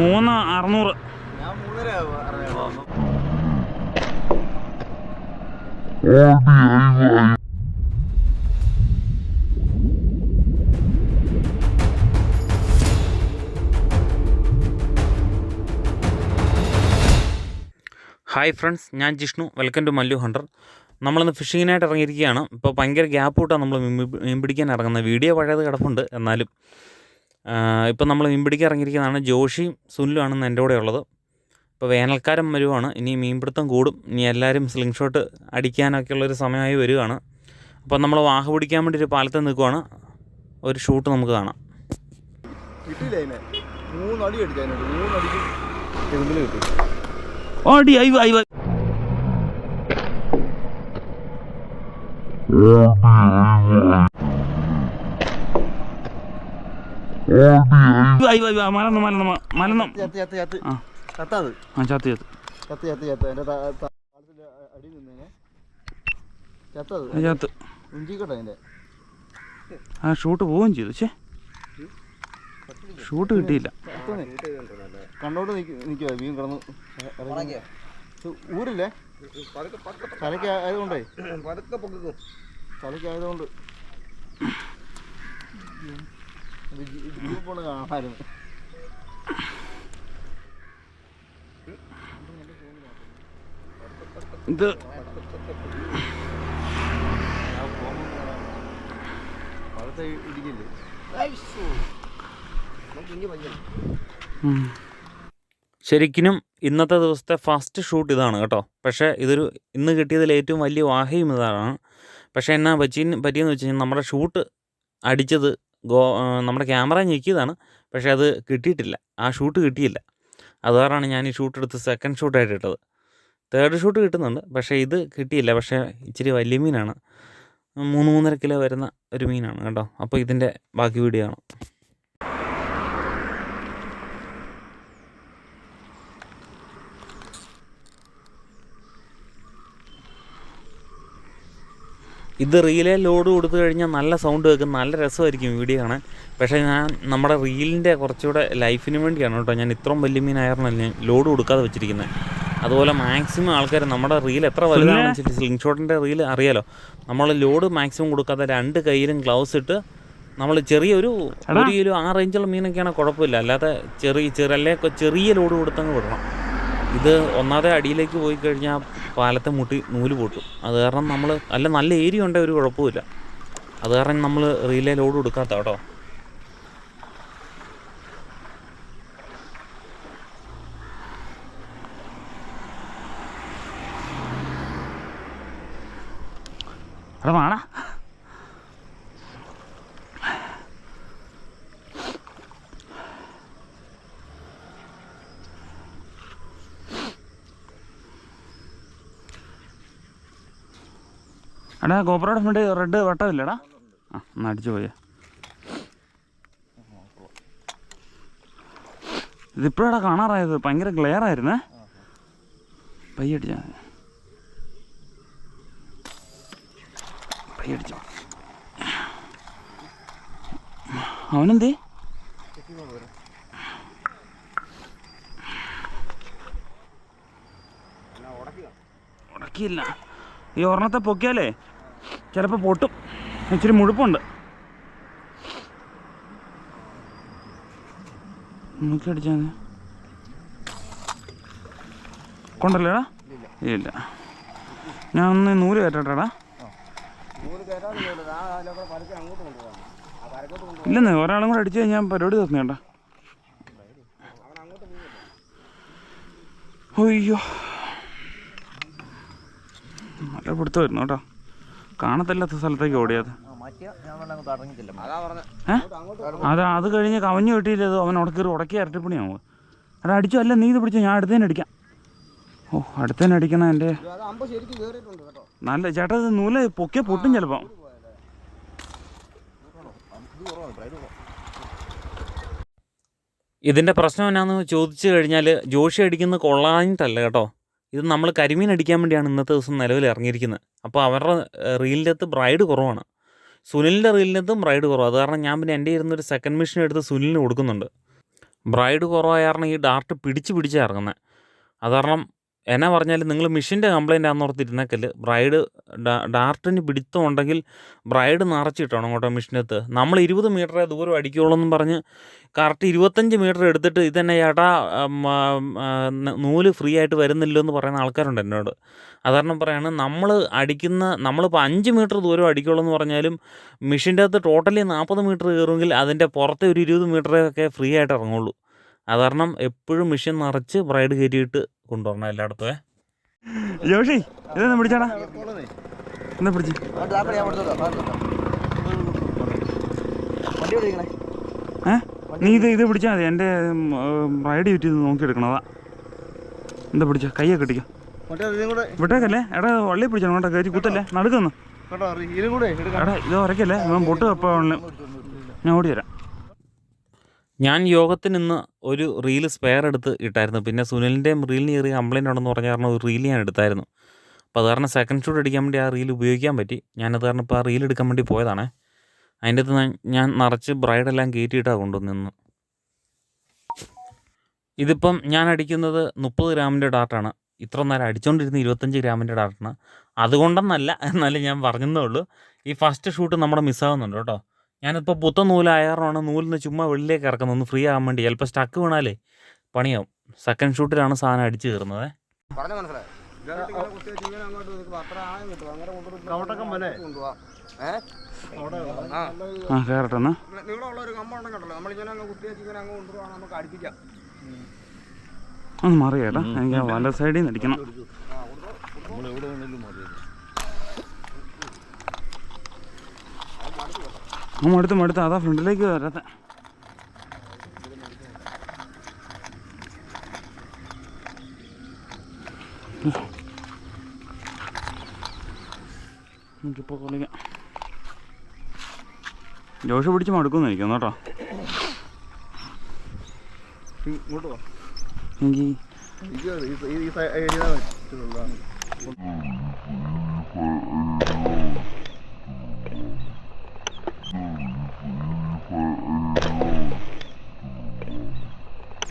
മൂന്ന് അറുന്നൂറ് hi friends ഞാൻ Jishnu. Welcome to Mallu hunter. നമ്മളിന്ന് ഫിഷിങ്ങിനായിട്ട് ഇറങ്ങിയിരിക്കുകയാണ്. ഇപ്പോൾ ഭയങ്കര ഗ്യാപ്പ് വിട്ടാണ് നമ്മൾ മീൻ പിടിക്കാൻ ഇറങ്ങുന്നത്. വീഡിയോ പഴയത് കിടപ്പുണ്ട് എന്നാലും. ഇപ്പം നമ്മൾ മീൻ പിടിക്കാൻ ഇറങ്ങിയിരിക്കുന്നതാണ്. ജോഷിയും സുനിലുമാണെന്ന് എന്റെ കൂടെ ഉള്ളത് ഇപ്പോൾ വേനൽക്കാലം വരുവാണ്. ഇനി മീൻപിടുത്തം കൂടും. ഇനി എല്ലാവരും സ്ലിംഗ് ഷോട്ട് അടിക്കാനൊക്കെ ഉള്ളൊരു സമയമായി വരികയാണ്. അപ്പോൾ നമ്മൾ വാഹ പിടിക്കാൻ വേണ്ടി ഒരു പാലത്ത് നിൽക്കുവാണ്. ഒരു ഷൂട്ട് നമുക്ക് കാണാം. ഓടി അയ്യോ അയ്യോ അയ്യോ അയ്യോ അയ്യോ മലന്ന് മലന്ന് മലന്ന് ആ. ആ ചത്ത് ചത്ത്. ചത്ത് ഷൂട്ട് പോവുകയും ചെയ്തു. ചേ ഷൂട്ട് കിട്ടിയില്ല. ചത്തത് നിൽക്കുവാ നിൽക്കുക വീം കിടന്ന്. ഊരില്ലേ? തലയ്ക്ക് ആയതുകൊണ്ടേ. തലയ്ക്ക് ആയതുകൊണ്ട്. ഇത്. ശരിക്കും ഇന്നത്തെ ദിവസത്തെ ഫസ്റ്റ് ഷൂട്ട് ഇതാണ് കേട്ടോ പക്ഷേ ഇതൊരു ഇന്ന് കിട്ടിയതിൽ ഏറ്റവും വലിയ വാഹയും ഇതാണ് പക്ഷേ എന്നാ പറ്റി പറ്റിയെന്ന് വെച്ച് കഴിഞ്ഞാൽ നമ്മുടെ ഷൂട്ട് അടിച്ചത് ഗോ നമ്മുടെ ക്യാമറ ഞെക്കിയതാണ്. പക്ഷേ അത് കിട്ടിയിട്ടില്ല. ആ ഷൂട്ട് കിട്ടിയില്ല. അതുകാരാണ് ഞാൻ ഈ ഷൂട്ട് എടുത്ത് സെക്കൻഡ് ഷൂട്ടായിട്ട് ഇട്ടത്. തേർഡ് ഷൂട്ട് കിട്ടുന്നുണ്ട്. പക്ഷേ ഇത് കിട്ടിയില്ല. പക്ഷേ ഇച്ചിരി വലിയ മീനാണ്. മൂന്ന് മൂന്നര കിലോ വരുന്ന ഒരു മീനാണ് കേട്ടോ. അപ്പോൾ ഇതിന്റെ ബാക്കി വീഡിയോ ആണ് ഇത് റീലേ ലോഡ് കൊടുത്തു കഴിഞ്ഞാൽ നല്ല സൗണ്ട് വെക്കും നല്ല രസമായിരിക്കും വീഡിയോ ആണ് പക്ഷേ ഞാൻ നമ്മുടെ റീലിന്റെ കുറച്ചുകൂടെ ലൈഫിന് വേണ്ടിയാണ് കേട്ടോ. ഞാൻ ഇത്രയും വലിയ മീനായിരുന്നല്ല ലോഡ് കൊടുക്കാതെ വെച്ചിരിക്കുന്നത് അതുപോലെ മാക്സിമം ആൾക്കാർ നമ്മുടെ റീൽ എത്ര വലുതാണെന്ന് വെച്ചിട്ട് സ്ലിംഗ് ഷോട്ടിന്റെ റീൽ അറിയാലോ. നമ്മൾ ലോഡ് മാക്സിമം കൊടുക്കാതെ രണ്ട് കയ്യിലും ഗ്ലൗസ് ഇട്ട് നമ്മൾ ചെറിയൊരു ഒരു കിലോ ആ റേഞ്ചുള്ള മീനൊക്കെയാണ് കുഴപ്പമില്ല. അല്ലാതെ ചെറിയ ചെറിയ ചെറിയ ലോഡ് കൊടുത്തങ്ങ് വിടണം. ഇത് ഒന്നാമത്തെ അടിയിലേക്ക് പോയി കഴിഞ്ഞാൽ പാലത്തെ മുട്ടി നൂൽ പൊട്ടും. അത് കാരണം നമ്മൾ അല്ല നല്ല ഏരിയ ഉണ്ടെങ്കിൽ ഒരു കുഴപ്പമില്ല അത് കാരണം നമ്മൾ റീലേ ലോഡ് കൊടുക്കാത്ത കേട്ടോ. എടാ വാടാ എടാ ഗോപുരയുടെ ഫ്രണ്ട് റെഡ് വട്ടമില്ലടാ. ആ എന്നാ അടിച്ചു പോയ. ഇതിപ്പോഴാ കാണാറായത്. ഭയങ്കര ക്ലിയർ ആയിരുന്നേ. പയ്യടിച്ച പയ്യടിച്ച അവനെന്തേ? ഉടക്കിയില്ല. ഈ ഒരെണ്ണത്തെ പൊക്കിയാലേ ചിലപ്പോൾ പൊട്ടും. ഇച്ചിരി മുഴുപ്പുണ്ട്. നോക്കി അടിച്ചാൽ മതി കൊണ്ടല്ലേടാ? ഇല്ല. ഞാൻ ഒന്ന് നൂൽ കയറ്റട്ടാടാ. ഇല്ലെന്ന് ഒരാളും കൂടെ അടിച്ചു കഴിഞ്ഞാൽ പരിപാടി തീർന്നേട്ടാ അയ്യോ. നല്ല വരുന്നു കേട്ടോ. കാണത്തില്ലാത്ത സ്ഥലത്തേക്ക് ഓടിയത്. അതാ അത് കഴിഞ്ഞ് കവഞ്ഞു കിട്ടിയില്ലത് അവൻ ഉടക്കി ഉടക്കി ഇരട്ടിപ്പണിയാവും. അത് അടിച്ചു അല്ല നീ ഇത് പിടിച്ചു ഞാൻ അടുത്തേനെ അടിക്കാം. ഓ അടുത്തേനെ അടിക്കണ എന്റെ. നല്ല ചേട്ടാ ഇത് നൂല പൊക്കിയ പൊട്ടും ചിലപ്പം. ഇതിന്റെ പ്രശ്നം എന്നാന്ന് ചോദിച്ചു കഴിഞ്ഞാൽ ജോഷി അടിക്കുന്നത് കൊള്ളാഞ്ഞിട്ടല്ല കേട്ടോ. ഇത് നമ്മൾ കരിമീൻ അടിക്കാൻ വേണ്ടിയാണ് ഇന്നത്തെ ദിവസം നിലവിൽ ഇറങ്ങിയിരിക്കുന്നത്. അപ്പോൾ അവരുടെ റീലിന്റെ അകത്ത് ബ്രൈഡ് കുറവാണ്. സുനിലിന്റെ റീലിനകത്തും ബ്രൈഡ് കുറവാണ് അത് കാരണം ഞാൻ പിന്നെ എന്റെ ഇരുന്നൊരു സെക്കൻഡ് മെഷീൻ എടുത്ത് സുനിലിന് കൊടുക്കുന്നുണ്ട്. ബ്രൈഡ് കുറവായ കാരണം ഈ ഡാർട്ട് പിടിച്ച് പിടിച്ചാണ് ഇറങ്ങുന്നത്. അത് കാരണം എന്നാ പറഞ്ഞാൽ നിങ്ങൾ മെഷീന്റെ കംപ്ലയിന്റ് ആണെന്ന് ഓർത്തിരുന്നേക്കൽ ബ്രൈഡ് ഡാർട്ടിന് പിടിത്തം ഉണ്ടെങ്കിൽ ബ്രൈഡ് നിറച്ചിട്ടണം അങ്ങോട്ടോ മെഷീനകത്ത്. നമ്മൾ ഇരുപത് മീറ്ററേ ദൂരം അടിക്കുകയുള്ളൂ എന്ന് പറഞ്ഞ് കറക്റ്റ് ഇരുപത്തഞ്ച് മീറ്റർ എടുത്തിട്ട് ഇതന്നെ ചേട്ടാ ഉം, നൂൽ ഫ്രീ ആയിട്ട് വരുന്നില്ലോ എന്ന് പറയുന്ന ആൾക്കാരുണ്ട് എന്നോട്. അതുകാരണം പറയാണ് നമ്മൾ അടിക്കുന്ന നമ്മളിപ്പോൾ അഞ്ച് മീറ്റർ ദൂരം അടിക്കുകയുള്ളൂ എന്ന് പറഞ്ഞാലും മെഷീന്റെ അകത്ത് ടോട്ടലി നാൽപ്പത് മീറ്റർ കയറുമെങ്കിൽ അതിന്റെ പുറത്തെ ഒരു ഇരുപത് മീറ്ററൊക്കെ ഫ്രീ ആയിട്ട് ഇറങ്ങുള്ളൂ. അതുകാരണം എപ്പോഴും മെഷീൻ നിറച്ച് ബ്രൈഡ് കയറ്റിയിട്ട് കൊണ്ടുവരണം എല്ലായിടത്തും ജോഷി ഇതെന്നാ പിടിച്ചാടാ. എന്നാ പിടിച്ച്? ഏ? നീ ഇത് ഇത് പിടിച്ചാൽ മതി. എന്റെ റൈഡ് ചുറ്റി നോക്കി നോക്കിയെടുക്കണതാ എന്താ പിടിച്ച? കൈയൊക്കെ കിട്ടിക്കാം വിട്ടേക്കല്ലേ? എടാ വള്ളി പിടിച്ചാണ് കേട്ടോ. കയറ്റി കുത്തല്ലേ നടുക്കുന്നു എടാ ഇത് ഉറക്കല്ലേ പൊട്ട് എപ്പോഴും ഞാൻ ഓടി വരാം ഞാൻ യോഗത്തിന് ഇന്ന് ഒരു റീൽ സ്പെയർ എടുത്ത് ഇട്ടായിരുന്നു. പിന്നെ സുനിലിന്റെയും റീലിന് ചെറിയ കംപ്ലയിന്റ് ഉണ്ടെന്ന് പറഞ്ഞ കാരണം ഒരു റീൽ ഞാൻ എടുത്തായിരുന്നു. അപ്പോൾ അത് കാരണം സെക്കൻഡ് ഷൂട്ട് അടിക്കാൻ വേണ്ടി ആ റീൽ ഉപയോഗിക്കാൻ പറ്റി. ഞാനത് കാരണം ഇപ്പോൾ ആ റീൽ എടുക്കാൻ വേണ്ടി പോയതാണ്. അതിന്റെ അകത്ത് ഞാൻ- നിറച്ച് ബ്രൈഡെല്ലാം കയറ്റിയിട്ടാണ് കൊണ്ടുവന്നിന്ന് ഇതിപ്പം ഞാൻ അടിക്കുന്നത് മുപ്പത് ഗ്രാമിന്റെ ഡാർട്ടാണ് ഇത്ര നേരം അടിച്ചുകൊണ്ടിരുന്ന ഇരുപത്തഞ്ച് ഗ്രാമിന്റെ ഡാർട്ടാണ് അതുകൊണ്ടെന്നല്ല എന്നാലും ഞാൻ പറഞ്ഞതേ ഉള്ളൂ. ഈ ഫസ്റ്റ് ഷൂട്ട് നമ്മുടെ മിസ്സാവുന്നുണ്ട് കേട്ടോ. ഞാനിപ്പോൾ പുത്ത നൂലായാറാണ് നൂലിന്ന് ചുമ്മാ വെളിയിലേക്ക് ഇറക്കുന്നത്. ഒന്ന് ഫ്രീ ആകാൻ വേണ്ടി. ചിലപ്പോൾ സ്റ്റക്ക് വീണാലേ പണിയാവും. സെക്കൻഡ് ഷൂട്ടിലാണ് സാധനം അടിച്ചു കയറുന്നത്. ആ. കയറട്ടെ ഒന്ന് മാറി കേട്ടോ. എനിക്ക് വല സൈഡിൽ നിന്ന് അടിക്കണം. ആ മടുത്ത് മടുത്ത് അതാ ഫ്രണ്ടിലേക്ക് വരാത്ത നമുക്കിപ്പോൾ കൊള്ളിക്കാം ജോഷ് പിടിച്ച് മടുക്കുമെന്ന് എനിക്കൊന്നു കേട്ടോ എനിക്ക് ഈ- ഈ- ഈ സൈ- ഏരിയ വെച്ചിട്ടുള്ളതാണ്.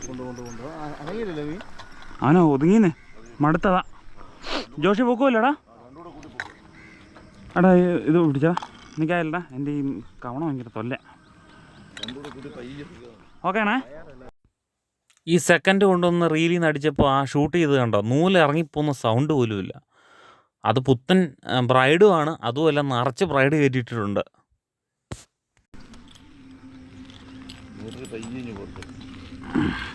കൊണ്ട് കൊണ്ട് കൊണ്ട് ആ, അനങ്ങിയില്ലല്ലോ നീ അവനാ ഒതുങ്ങിന്ന് മടുത്തതാ. ജോഷി പൊക്കുമല്ലടാ എടാ ഇത് പിടിച്ചാ. എനിക്കായല്ലടാ എന്റെ ഈ കവണ ഭയങ്കര തൊല്ല. ഓക്കെ ആണേ ഈ സെക്കൻഡ് കൊണ്ടുവന്ന് റീലിൽ നിന്ന് അടിച്ചപ്പോൾ ആ ഷൂട്ട് ചെയ്ത് കണ്ടോ? നൂൽ ഇറങ്ങിപ്പോകുന്ന സൗണ്ട് പോലും ഇല്ല. അത് പുത്തൻ ബ്രൈഡും ആണ്. അതുമല്ല നിറച്ച് ബ്രൈഡ് കയറ്റിയിട്ടുണ്ട് അടുത്താ. ന-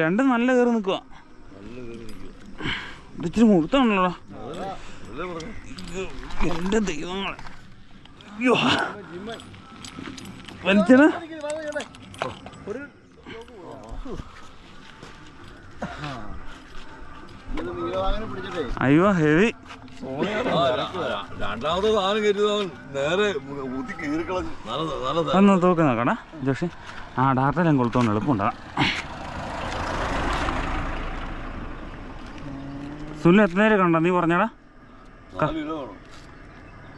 രണ്ടും നല്ല കയറി നിൽക്കുക ഇച്ചിരി മുഴുത്താണല്ലോ എന്റെ ദൈവങ്ങളെ. അയ്യോ. വലിച്ചടാ ഇരിക്ക്, വാ, വാ, ഇവിടെ. ഒരു ഇത് നീലവാഹനം അയ്യോ ഹെവി. രണ്ടാമത് സാധനം കയറ്റിയവൻ നേരെ കീറിക്കളഞ്ഞു. നല്ല നല്ല ഒന്ന് തൂക്കി നോക്കണേ. ജോഷി ആ ഡാർട്ടെല്ലാം കൊളുത്തോണ്ട് എളുപ്പമുണ്ടാ. സുനിൽ എത്ര നേരം കണ്ട? നീ പറഞ്ഞടാ.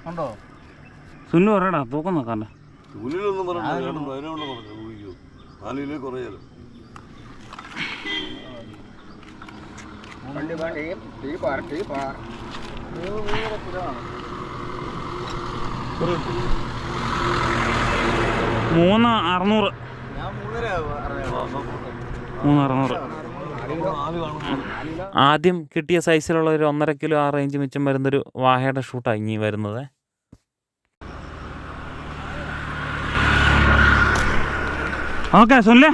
കണ്ടോ സുനിൽ പറയടാ തൂക്കം നോക്കാല്ലേ ചൂലിലൊന്നും പറഞ്ഞു നാല് കിലോ കുറയാലോ വണ്ടി പാ, ടീ, ടീ പാർ, പാർ. മൂന്ന് അറുന്നൂറ്. മൂന്ന് അറുന്നൂറ് ആദ്യം കിട്ടിയ സൈസിലുള്ള ഒരു ഒന്നര കിലോ ആ റേഞ്ച് മിച്ചം വരുന്നൊരു വാഹയുടെ ഷൂട്ടാണ് ഇനി വരുന്നത് ഓക്കെ സുനിലേ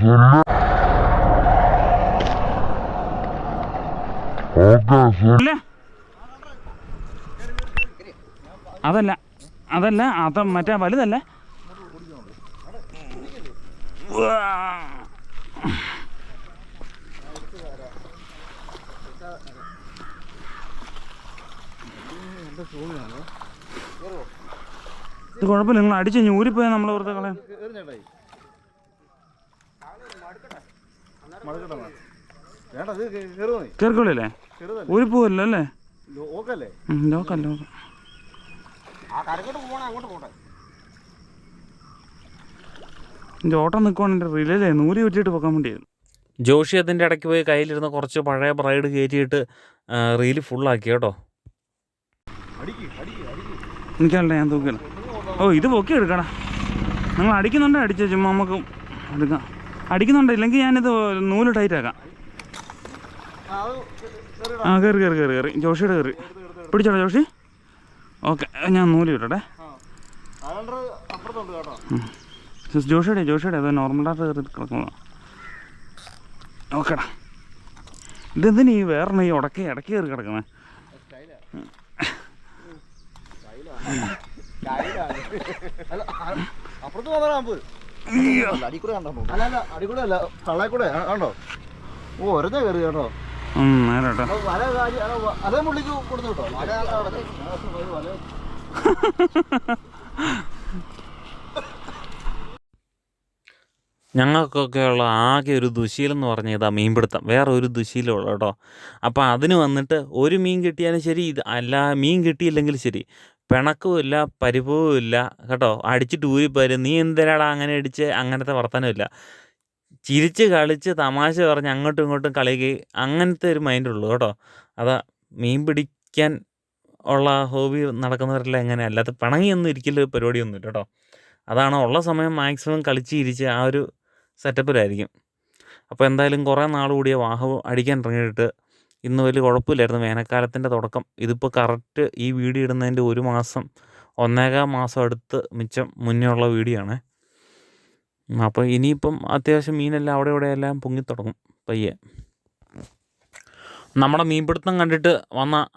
സുനിലേ? അതല്ല അതല്ല അത് മറ്റേ വലുതല്ല. ഇത് കുഴപ്പമില്ല നിങ്ങൾ അടിച്ച് ഞൂരിപ്പോയ നമ്മളെ വെറുതെ കളയാം. മടുക്കട്ടെ ചെറുതല്ലേ ഒരു പോവല്ലോ അല്ലേ ഓക്കല്ലേ ലോക്കല്ല ലോക്ക. ആ കരക്കോട്ട് പോകണം അങ്ങോട്ട് പോകട്ടെ എന്റെ ഓട്ടം നിൽക്കുവാണെങ്കിൽ റിലേ നൂൽ ചുറ്റിയിട്ട് പോകാൻ വേണ്ടിയായിരുന്നു ജോഷി അതിന്റെ ഇടയ്ക്ക് പോയി കയ്യിലിരുന്ന് കുറച്ച് പഴയ ബ്രൈഡ് കയറ്റിയിട്ട് റീൽ ഫുള്ളാക്കി കേട്ടോ. എനിക്കല്ല ഞാൻ തൂക്കില്ല ഓ ഇത് പൊക്കി എടുക്കടാ. നിങ്ങൾ അടിക്കുന്നുണ്ടോ അടിച്ചു ചുമ്മാ നമുക്ക് എടുക്കാം. അടിക്കുന്നുണ്ടോ ഇല്ലെങ്കിൽ ഞാനിത് നൂൽ ടൈറ്റ് ആക്കാം. ആ കയറി കയറി കയറി കയറി ജോഷിയുടെ കയറി പിടിച്ചോടാ ജോഷി. ഓക്കെ ഞാൻ നൂൽ കിട്ടട്ടെ ജോഷിയുടെ ജോഷിയുടെ അത് നോർമലായിട്ട് കയറി കിടക്കുന്നതാണ് ഓക്കെടാ ഈ വേറെ ഈ ഉടക്കി ഇടക്കി കയറി കിടക്കുന്നത് അപ്പുറത്ത് വന്നാ അമ്പ് അടിക്കൂടെ കണ്ടോ? അല്ല അടിക്കൂടെ അല്ല. തള്ളാക്കൂടെ കണ്ടോ? ഓ ഒരഞ്ഞ കയറി കേട്ടോ. അപ്പൊ ഞങ്ങൾക്കൊക്കെയുള്ള ആകെ ഒരു ദുശീലം എന്ന് പറഞ്ഞാൽ ഇതാ മീൻപിടുത്തം. വേറെ ഒരു ദുശീലമുള്ള കേട്ടോ. അപ്പോൾ അതിന് വന്നിട്ട് ഒരു മീൻ കിട്ടിയാലും ശരി ഇത് അല്ല മീൻ കിട്ടിയില്ലെങ്കിൽ ശരി. പിണക്കുമില്ല പരിഭവവും കേട്ടോ അടിച്ചിട്ട് ഊരിപ്പോരും നീ എന്തിനാടാ അങ്ങനെ അടിച്ച്? അങ്ങനത്തെ വർത്തമാനമില്ല ചിരിച്ച് കളിച്ച് തമാശ പറഞ്ഞ് അങ്ങോട്ടും ഇങ്ങോട്ടും കളിക്ക് അങ്ങനത്തെ ഒരു മൈൻഡുള്ളൂ കേട്ടോ. അതാ മീൻ പിടിക്കാൻ ഉള്ള ഹോബി നടക്കുന്നവരെല്ലാം എങ്ങനെ അല്ലാതെ പിണങ്ങിയൊന്നും ഇരിക്കൽ പരിപാടിയൊന്നും ഇല്ല കേട്ടോ. അതാണ് ഉള്ള സമയം മാക്സിമം കളിച്ച് ഇരിച്ച് ആ ഒരു സെറ്റപ്പിലായിരിക്കും. അപ്പോൾ എന്തായാലും കുറേ നാൾ കൂടിയ വാഹവ് അടിക്കാൻ ഇറങ്ങിയിട്ട് ഇന്ന് വലിയ കുഴപ്പമില്ലായിരുന്നു. വേനൽക്കാലത്തിന്റെ തുടക്കം. ഇതിപ്പോൾ കറക്റ്റ് ഈ വീഡിയോ ഇടുന്നതിന്റെ ഒരു മാസം ഒന്നേകാൽ മാസം അടുത്ത് മിച്ചം മുന്നേ ഉള്ള വീഡിയോ ആണ്. അപ്പോൾ ഇനിയിപ്പം അത്യാവശ്യം മീനെല്ലാം അവിടെ ഇവിടെ എല്ലാം പൊങ്ങിത്തുടങ്ങും പയ്യെ. നമ്മുടെ മീൻപിടുത്തം കണ്ടിട്ട് വന്ന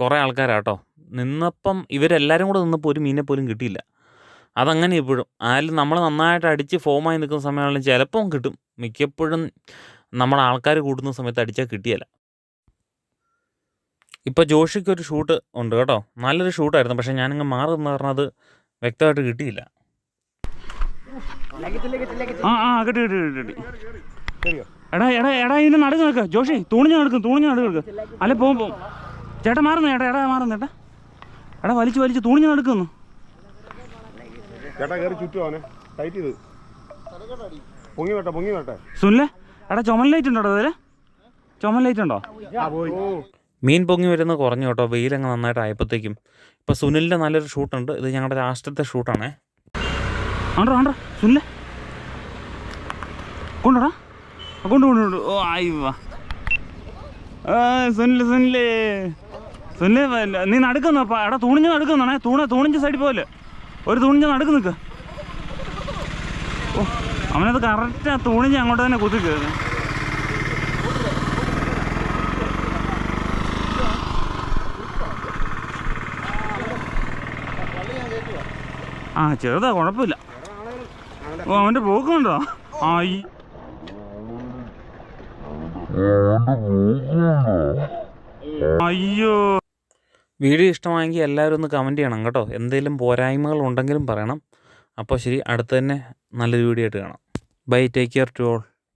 കുറേ ആൾക്കാരാട്ടോ നിന്നപ്പം ഇവരെല്ലാവരും കൂടെ നിന്നപ്പോൾ ഒരു മീനെ പോലും കിട്ടിയില്ല. അതങ്ങനെ ഇപ്പോഴും. ആയാലും നമ്മൾ നന്നായിട്ട് അടിച്ച് ഫോമായി നിൽക്കുന്ന സമയമാണെങ്കിലും ചിലപ്പം കിട്ടും. മിക്കപ്പോഴും നമ്മുടെ ആൾക്കാർ കൂടുന്ന സമയത്ത് അടിച്ചാൽ കിട്ടിയല്ല ഇപ്പോൾ ജോഷിക്ക് ഒരു ഷൂട്ട് ഉണ്ട് കേട്ടോ. നല്ലൊരു ഷൂട്ടായിരുന്നു. പക്ഷേ ഞാനിങ്ങ് മാറി നിന്ന് പറഞ്ഞത് വ്യക്തമായിട്ട് കിട്ടിയില്ല. ആ ആ കിട്ടി കിട്ടി കിട്ടി കിട്ടി എടാ എടാ എടാ ഇതിന്റെ നടുക്ക് നടക്ക്. ജോഷി തൂണിഞ്ഞ് നടക്കും തൂണിഞ്ഞ് നടുക്ക് നിൽക്ക് അല്ലെ പോകും പോകും ചേട്ടാ മാറുന്നു ചേട്ടാ എടാ മാറുന്നു ചേട്ടാ. എടാ വലിച്ച് വലിച്ച് തൂണിഞ്ഞ് നടക്കുന്നു ചേട്ടാ കയറി ചുറ്റും അവനെ. ടൈറ്റ് ചെയ്ത്. പൊങ്ങി വേട്ടെ പൊങ്ങി വേട്ടെ സുനിലെ എടാ ചുമൽ ലൈറ്റ് ഉണ്ടോ അതിൽ? ചുമൽ ലൈറ്റ് ഉണ്ടോ? മീൻ പൊങ്ങി വരുന്നത് കുറഞ്ഞു കേട്ടോ. വെയിലങ്ങ് നന്നായിട്ട് ആയപ്പോഴത്തേക്കും ഇപ്പോൾ സുനിലിന്റെ നല്ലൊരു ഷൂട്ടുണ്ട് ഇത് ഞങ്ങളുടെ രാഷ്ട്രത്തെ ഷൂട്ടാണേ ആണ്ടോ കൊണ്ട് കൊണ്ട് കൊണ്ട്. ഓ ആയി വാ. ആ സുനിൽ സുനിൽ. സുനിൽ നീ നടക്കുന്നു അപ്പൊ എടാ തൂണിഞ്ഞ് നടക്കുന്നേ തൂണ തൂണിഞ്ച് സൈഡിൽ പോലെ ഒരു തുണിഞ്ഞ് നടക്ക് നിൽക്ക് ഓ അവനത് കറക്റ്റ് ആ തുണിഞ്ഞ് അങ്ങോട്ട് തന്നെ കുത്തി കയറുന്നു ആ ചെറുതാ കുഴപ്പമില്ല. ഓ അവന്റെ പോക്കുണ്ടോ ഈ അയ്യോ. വീഡിയോ ഇഷ്ടമായെങ്കിൽ എല്ലാവരും ഒന്ന് കമന്റ് ചെയ്യണം കേട്ടോ. എന്തെങ്കിലും പോരായ്മകൾ ഉണ്ടെങ്കിലും പറയണം. അപ്പോൾ ശരി അടുത്ത് തന്നെ നല്ലൊരു വീഡിയോ ആയിട്ട് കാണാം. Bye take care to all